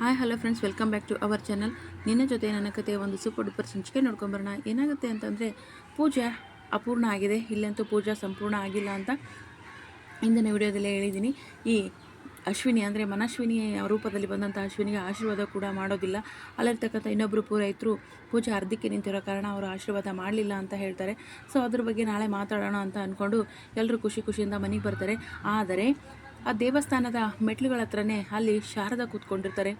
Hi hello friends welcome back to our channel ನಿನ್ನ ಜೊತೆ ನನ್ನ ಕತೆ ಒಂದು ಸೂಪರ್ ಡೂಪರ್ ಸಂಚಿಕೆ ನೋಡ್ಕೊಂಬರೋಣ ಏನಾಗುತ್ತೆ ಅಂತಂದರೆ, ಪೂಜೆ ಅಪೂರ್ಣ ಆಗಿದೆ. ಇಲ್ಲಂತೂ ಪೂಜಾ ಸಂಪೂರ್ಣ ಆಗಿಲ್ಲ ಅಂತ ಇಂದಿನ ವಿಡಿಯೋದಲ್ಲೇ ಹೇಳಿದ್ದೀನಿ. ಈ ಅಶ್ವಿನಿ ಅಂದರೆ ಮನಶ್ವಿನಿ ರೂಪದಲ್ಲಿ ಬಂದಂಥ ಅಶ್ವಿನಿಗೆ ಆಶೀರ್ವಾದ ಕೂಡ ಮಾಡೋದಿಲ್ಲ. ಅಲ್ಲಿರ್ತಕ್ಕಂಥ ಇನ್ನೊಬ್ಬರು ಪೂರೈತರು ಪೂಜೆ ಅರ್ಧಕ್ಕೆ ನಿಂತಿರೋ ಕಾರಣ ಅವರು ಆಶೀರ್ವಾದ ಮಾಡಲಿಲ್ಲ ಅಂತ ಹೇಳ್ತಾರೆ. ಸೊ ಅದ್ರ ಬಗ್ಗೆ ನಾಳೆ ಮಾತಾಡೋಣ ಅಂತ ಅಂದ್ಕೊಂಡು ಎಲ್ಲರೂ ಖುಷಿ ಖುಷಿಯಿಂದ ಮನೆಗೆ ಬರ್ತಾರೆ. ಆದರೆ ಆ ದೇವಸ್ಥಾನದ ಮೆಟ್ಲುಗಳ ಹತ್ರನೇ ಅಲ್ಲಿ ಶಾರದ ಕೂತ್ಕೊಂಡಿರ್ತಾರೆ.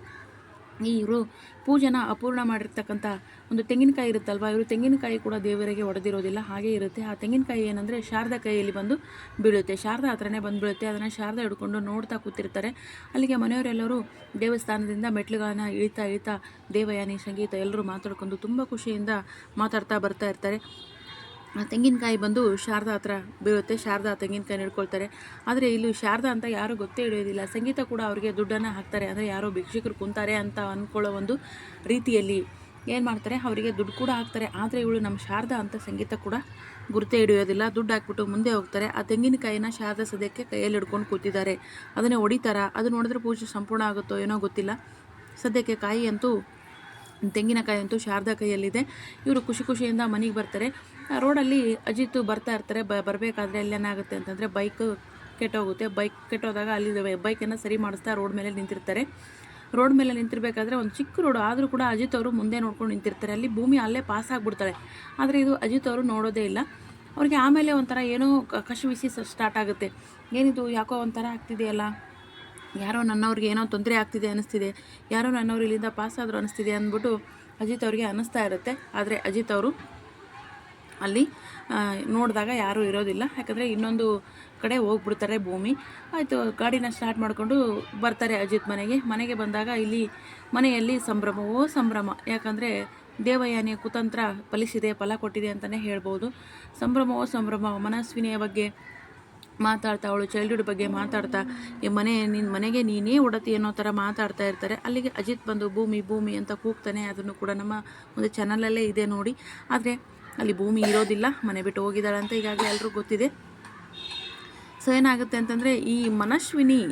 ಇವರು ಪೂಜೆನ ಅಪೂರ್ಣ ಮಾಡಿರ್ತಕ್ಕಂಥ ಒಂದು ತೆಂಗಿನಕಾಯಿ ಇರುತ್ತಲ್ವ? ಇವರು ತೆಂಗಿನಕಾಯಿ ಕೂಡ ದೇವರಿಗೆ ಒಡೆದಿರೋದಿಲ್ಲ, ಹಾಗೆ ಇರುತ್ತೆ. ಆ ತೆಂಗಿನಕಾಯಿ ಏನಂದರೆ ಶಾರದ ಕೈಯಲ್ಲಿ ಬಂದು ಬೀಳುತ್ತೆ. ಶಾರದ ಹತ್ರನೇ ಬಂದು ಬೀಳುತ್ತೆ ಅದನ್ನು ಶಾರದಾ ಹಿಡ್ಕೊಂಡು ನೋಡ್ತಾ ಕೂತಿರ್ತಾರೆ. ಅಲ್ಲಿಗೆ ಮನೆಯವರೆಲ್ಲರೂ ದೇವಸ್ಥಾನದಿಂದ ಮೆಟ್ಲುಗಳನ್ನು ಇಳಿತಾ ಇಳಿತಾ ದೇವಯಾನಿ, ಸಂಗೀತ ಎಲ್ಲರೂ ಮಾತಾಡ್ಕೊಂಡು ತುಂಬ ಖುಷಿಯಿಂದ ಮಾತಾಡ್ತಾ ಬರ್ತಾ ಇರ್ತಾರೆ. ತೆಂಗಿನಕಾಯಿ ಬಂದು ಶಾರದಾ ಹತ್ರ ಬೀಳುತ್ತೆ. ಶಾರದಾ ತೆಂಗಿನಕಾಯಿ ಹಿಡ್ಕೊಳ್ತಾರೆ. ಆದರೆ ಇಲ್ಲಿ ಶಾರದಾ ಅಂತ ಯಾರೂ ಗೊತ್ತೇ ಹಿಡಿಯೋದಿಲ್ಲ. ಸಂಗೀತ ಕೂಡ ಅವರಿಗೆ ದುಡ್ಡನ್ನು ಹಾಕ್ತಾರೆ. ಅಂದರೆ ಯಾರೋ ಭಿಕ್ಷಕರು ಕುಂತಾರೆ ಅಂತ ಅಂದ್ಕೊಳ್ಳೋ ಒಂದು ರೀತಿಯಲ್ಲಿ ಏನು ಮಾಡ್ತಾರೆ? ಅವರಿಗೆ ದುಡ್ಡು ಕೂಡ ಹಾಕ್ತಾರೆ. ಆದರೆ ಇವಳು ನಮ್ಮ ಶಾರದಾ ಅಂತ ಸಂಗೀತ ಕೂಡ ಗುರುತೇ ಹಿಡಿಯೋದಿಲ್ಲ. ದುಡ್ಡು ಹಾಕ್ಬಿಟ್ಟು ಮುಂದೆ ಹೋಗ್ತಾರೆ. ಆ ತೆಂಗಿನಕಾಯಿನ ಶಾರದಾ ಸದ್ಯಕ್ಕೆ ಕೈಯಲ್ಲಿ ಹಿಡ್ಕೊಂಡು ಕೂತಿದ್ದಾರೆ. ಅದನ್ನೇ ಹೊಡಿತಾರ? ಅದು ನೋಡಿದ್ರೆ ಪೂಜೆ ಸಂಪೂರ್ಣ ಆಗುತ್ತೋ ಏನೋ ಗೊತ್ತಿಲ್ಲ. ಸದ್ಯಕ್ಕೆ ಕಾಯಿ ಅಂತೂ ತೆಂಗಿನಕಾಯಿ ಅಂತೂ ಶಾರದಾ ಕೈಯಲ್ಲಿದೆ. ಇವರು ಖುಷಿ ಖುಷಿಯಿಂದ ಮನೆಗೆ ಬರ್ತಾರೆ. ರೋಡಲ್ಲಿ ಅಜಿತ್ ಬರ್ತಾ ಇರ್ತಾರೆ. ಬ ಬರಬೇಕಾದ್ರೆ ಏನಾಗುತ್ತೆ ಅಂತಂದರೆ ಬೈಕ್ ಕೆಟ್ಟೋಗುತ್ತೆ. ಬೈಕ್ ಕೆಟ್ಟೋದಾಗ ಅಲ್ಲಿ ಬೈಕನ್ನು ಸರಿ ಮಾಡಿಸ್ತಾ ರೋಡ್ ಮೇಲೆ ನಿಂತಿರ್ತಾರೆ. ರೋಡ್ ಮೇಲೆ ನಿಂತಿರ್ಬೇಕಾದ್ರೆ ಒಂದು ಚಿಕ್ಕ ರೋಡು, ಆದರೂ ಕೂಡ ಅಜಿತ್ ಅವರು ಮುಂದೆ ನೋಡ್ಕೊಂಡು ನಿಂತಿರ್ತಾರೆ. ಅಲ್ಲಿ ಭೂಮಿ ಅಲ್ಲೇ ಪಾಸ್ ಆಗಿಬಿಡ್ತಾಳೆ. ಆದರೆ ಇದು ಅಜಿತ್ ಅವರು ನೋಡೋದೇ ಇಲ್ಲ. ಅವ್ರಿಗೆ ಆಮೇಲೆ ಒಂಥರ ಏನೋ ಕಶುವಿಸಿ ಸ್ಟಾರ್ಟ್ ಆಗುತ್ತೆ. ಏನಿದು, ಯಾಕೋ ಒಂಥರ ಆಗ್ತಿದೆಯಲ್ಲ? ಯಾರೋ ನನ್ನವ್ರಿಗೆ ಏನೋ ತೊಂದರೆ ಆಗ್ತಿದೆ ಅನ್ನಿಸ್ತಿದೆ, ಯಾರೋ ನನ್ನವ್ರು ಇಲ್ಲಿಂದ ಪಾಸ್ ಆದರೂ ಅನ್ನಿಸ್ತಿದೆ ಅಂದ್ಬಿಟ್ಟು ಅಜಿತ್ ಅವ್ರಿಗೆ ಅನ್ನಿಸ್ತಾ ಇರುತ್ತೆ. ಆದರೆ ಅಜಿತ್ ಅವರು ಅಲ್ಲಿ ನೋಡಿದಾಗ ಯಾರೂ ಇರೋದಿಲ್ಲ. ಯಾಕಂದರೆ ಇನ್ನೊಂದು ಕಡೆ ಹೋಗ್ಬಿಡ್ತಾರೆ ಭೂಮಿ. ಆಯಿತು, ಗಾಡಿನ ಸ್ಟಾರ್ಟ್ ಮಾಡಿಕೊಂಡು ಬರ್ತಾರೆ ಅಜಿತ್ ಮನೆಗೆ. ಮನೆಗೆ ಬಂದಾಗ ಇಲ್ಲಿ ಮನೆಯಲ್ಲಿ ಸಂಭ್ರಮವೋ ಸಂಭ್ರಮ. ಯಾಕಂದರೆ ದೇವಯಾನಿಯ ಕುತಂತ್ರ ಫಲಿಸಿದೆ, ಫಲ ಕೊಟ್ಟಿದೆ ಅಂತಲೇ ಹೇಳ್ಬೋದು. ಸಂಭ್ರಮವೋ ಸಂಭ್ರಮ, ಮನಸ್ವಿನಿಯ ಬಗ್ಗೆ ಮಾತಾಡ್ತಾ ಅವಳು ಚೈಲ್ಡ್ಹುಡ್ ಬಗ್ಗೆ ಮಾತಾಡ್ತಾ ಈ ಮನೆ ನಿನ್ನ ಮನೆಗೆ ನೀನೇ ಒಡತಿ ಅನ್ನೋ ಥರ ಮಾತಾಡ್ತಾ ಇರ್ತಾರೆ. ಅಲ್ಲಿಗೆ ಅಜಿತ್ ಬಂದು ಭೂಮಿ ಭೂಮಿ ಅಂತ ಕೂಗ್ತಾನೆ. ಅದನ್ನು ಕೂಡ ನಮ್ಮ ಒಂದು ಚಾನಲಲ್ಲೇ ಇದೆ ನೋಡಿ. ಆದರೆ ಅಲ್ಲಿ ಭೂಮಿ ಇರೋದಿಲ್ಲ. ಮನೆ ಬಿಟ್ಟು ಹೋಗಿದ್ದಾಳೆ ಅಂತ ಈಗಾಗಲೇ ಎಲ್ಲರೂ ಗೊತ್ತಿದೆ. ಸೊ ಏನಾಗುತ್ತೆ ಅಂತಂದರೆ, ಈ ಮನಶ್ವಿನಿ,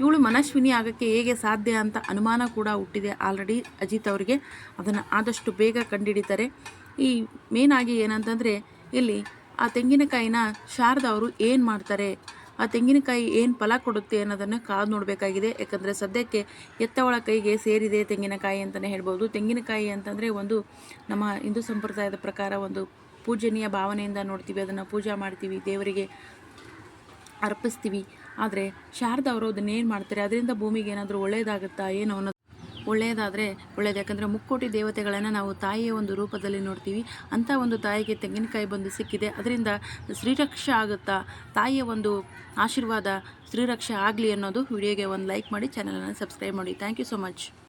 ಇವಳು ಮನಶ್ವಿನಿ ಆಗೋಕ್ಕೆ ಹೇಗೆ ಸಾಧ್ಯ ಅಂತ ಅನುಮಾನ ಕೂಡ ಹುಟ್ಟಿದೆ ಆಲ್ರೆಡಿ ಅಜಿತ್ ಅವರಿಗೆ. ಅದನ್ನು ಆದಷ್ಟು ಬೇಗ ಕಂಡುಹಿಡಿತಾರೆ ಈ ಮೇನಾಗಿ ಏನಂತಂದರೆ, ಇಲ್ಲಿ ಆ ತೆಂಗಿನಕಾಯಿನ ಶಾರದಾ ಅವರು ಏನು ಮಾಡ್ತಾರೆ? ಆ ತೆಂಗಿನಕಾಯಿ ಏನು ಫಲ ಕೊಡುತ್ತೆ ಅನ್ನೋದನ್ನು ಕಾದು ನೋಡಬೇಕಾಗಿದೆ. ಯಾಕಂದರೆ ಸದ್ಯಕ್ಕೆ ಎತ್ತವಳ ಕೈಗೆ ಸೇರಿದೆ ತೆಂಗಿನಕಾಯಿ ಅಂತಲೇ ಹೇಳ್ಬೋದು. ತೆಂಗಿನಕಾಯಿ ಅಂತಂದರೆ ಒಂದು ನಮ್ಮ ಹಿಂದೂ ಸಂಪ್ರದಾಯದ ಪ್ರಕಾರ ಒಂದು ಪೂಜನೀಯ ಭಾವನೆಯಿಂದ ನೋಡ್ತೀವಿ. ಅದನ್ನು ಪೂಜೆ ಮಾಡ್ತೀವಿ, ದೇವರಿಗೆ ಅರ್ಪಿಸ್ತೀವಿ. ಆದರೆ ಶಾರದಾ ಅವರು ಅದನ್ನೇನು ಮಾಡ್ತಾರೆ? ಅದರಿಂದ ಭೂಮಿಗೆ ಏನಾದರೂ ಒಳ್ಳೆಯದಾಗುತ್ತಾ ಏನು ಒಳ್ಳೆಯದಾದರೆ ಒಳ್ಳೆಯದು ಯಾಕಂದರೆ ಮುಕ್ಕೋಟಿ ದೇವತೆಗಳನ್ನು ನಾವು ತಾಯಿಯ ಒಂದು ರೂಪದಲ್ಲಿ ನೋಡ್ತೀವಿ. ಅಂಥ ಒಂದು ತಾಯಿಗೆ ತೆಂಗಿನಕಾಯಿ ಬಂದು ಸಿಕ್ಕಿದೆ. ಅದರಿಂದ ಶ್ರೀರಕ್ಷ ಆಗುತ್ತಾ? ತಾಯಿಯ ಒಂದು ಆಶೀರ್ವಾದ ಶ್ರೀರಕ್ಷೆ ಆಗಲಿ ಅನ್ನೋದು ವಿಡಿಯೋಗೆ ಒಂದು ಲೈಕ್ ಮಾಡಿ ಚಾನಲನ್ನು ಸಬ್ಸ್ಕ್ರೈಬ್ ಮಾಡಿ. Thank you so much